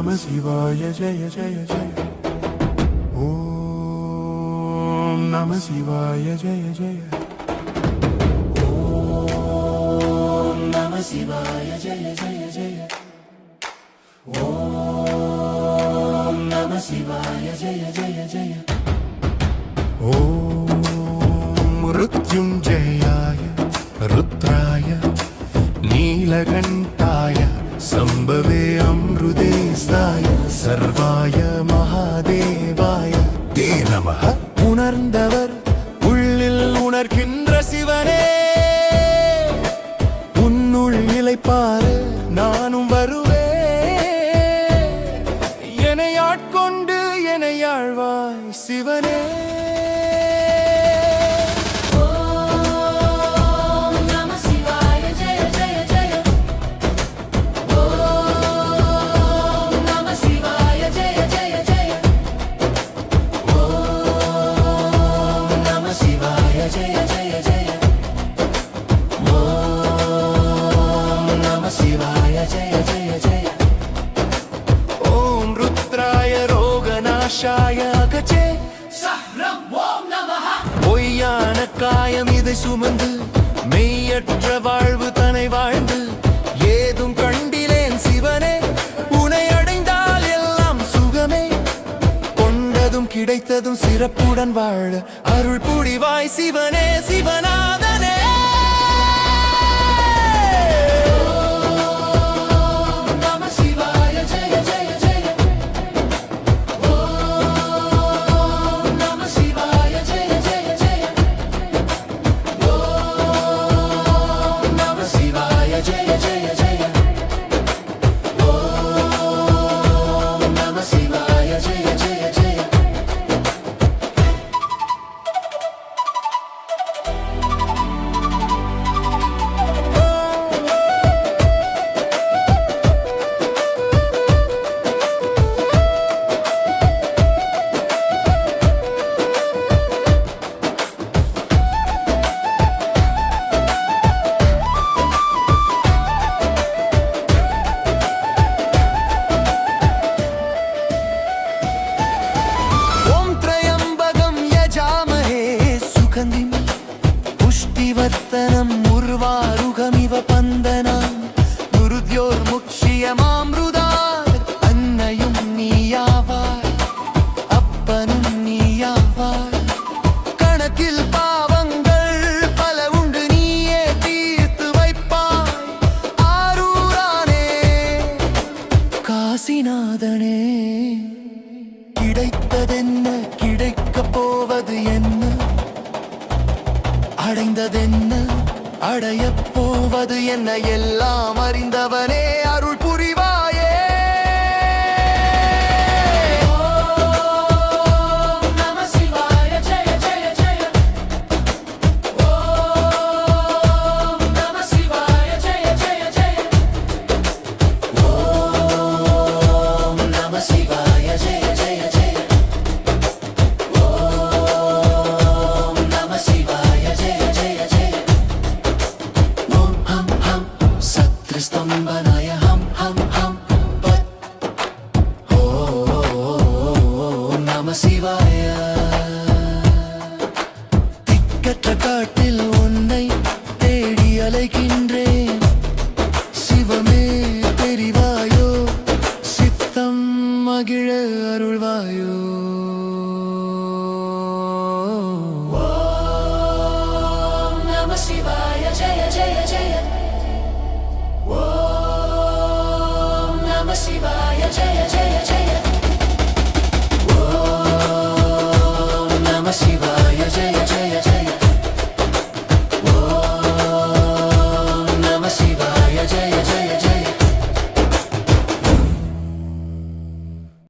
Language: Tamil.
నమ శివాయ జయ జయ జయ ఓం నమ శివాయ జయ జయ ఓం నమ శివాయ జయ జయ జయ ఓం నమ శివాయ జయ జయ జయ ఓం మృత్యుంజయాయ రుద్రాయ నీలకంఠ என்னை பாரு நானும் வருவேன் என்னை ஆட்கொண்டு என்னை ஆழ்வாய் சிவனே. Jaya ഭാഷായ അകച്ചേ பொய்யான காயம் இதை சுமந்து மெய்யற்ற வாழ்வு தனை வாழ்ந்து ஏதும் கண்டிலேன் சிவனே உனை அடைந்தால் எல்லாம் சுகமே. கொண்டதும் கிடைத்ததும் சிறப்புடன் வாழ அருள் புரிவாய் சிவனே சிவநாத. ವೇತನಂ ಉರ್ವಾರುಗಮಿವ ಪಂದನ ದುರುದ್ಯೋರ್ಮುಕ್ಷಿಯಮಾಮೃತ அன்னையும் நீயாவாய் அப்பனும் நீயாவாய் கணக்கில் பாவங்கள் பல உண்டு நீயே தீர்த்து வைப்பாய். ஆரூரானே காசிநாதனே கிடைத்ததென்ன கிடைக்கப் போவது என்ன? அடைந்ததென்ன? அடைய போவது என்ன? எல்லாம் அறிந்தவனே அருள் புரி திக்கற்ற காட்டில் உன்னை தேடி அலைகின்றேன். சிவமே தெரிவாயோ? சித்தம் மகிழ அருள்வாயோ?